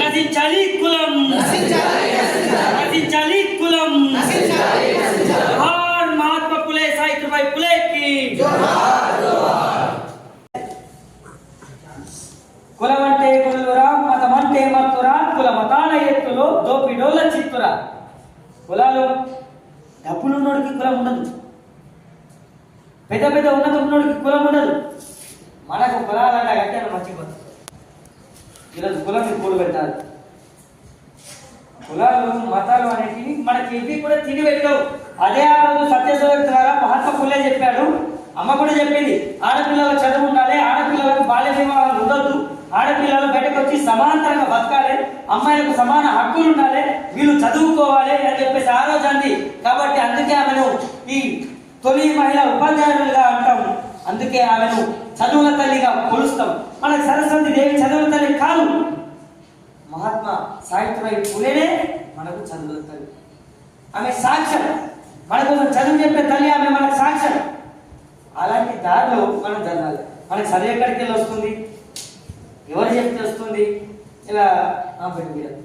నశించాలి కులం. నశించాలి కులం. జోహార్ మహాత్మ పులే సాయిత్రిబాయి పులేకి. కులం అంటే కులరా మతం అంటే మత్తురా కుల మతాల ఎత్తులో దోపిడోల చిత్తురా. కులాలు డబ్బులున్నోడికి కులం ఉండదు. పెద్ద పెద్ద ఉన్నత ఉన్నోడికి కులం ఉండదు. మనకు కులాలంటే కట్టాను మర్చిపోతుంది ఈరోజు కులం కూడు పెట్టాలి కులాలు మతాలు అనేటివి మనకి ఇవి కూడా తిని పెట్టవు అదే ఆ రోజు సత్యశోధ ద్వారా మహాత్మ పుల్లే చెప్పాడు. అమ్మ కూడా చెప్పింది ఆడపిల్లలకు చదువు ఉండాలి ఆడపిల్లలకు బాల్య వివాహాలు ఉండొద్దు. ఆడపిల్లలు బయటకు వచ్చి సమాంతరంగా బతకాలి అమ్మాయిలకు సమాన హక్కులు ఉండాలి వీళ్ళు చదువుకోవాలి అని చెప్పేసి ఆ రోజు అంది. కాబట్టి అందుకే ఆమెను ఈ తొలి మహిళ ఉపాధ్యాయులుగా అంటాము. అందుకే ఆమెను చదువుల తల్లిగా కొలుస్తాం. మనకు సరస్వతి దేవి చదువుల తల్లి కాదు. మహాత్మా సావిత్రిబాయి పూలేనే మనకు చదువుల తల్లి. ఆమె సాక్ష్యం మన కోసం చదువు చెప్పే తల్లి ఆమె మనకు సాక్ష్యం అలాంటి దారిలో మనం చదవాలి మనకి చదువు ఎక్కడికి వెళ్ళి వస్తుంది? ఎవరు చెప్తే వస్తుంది? ఇలా పెట్టుకోవాలి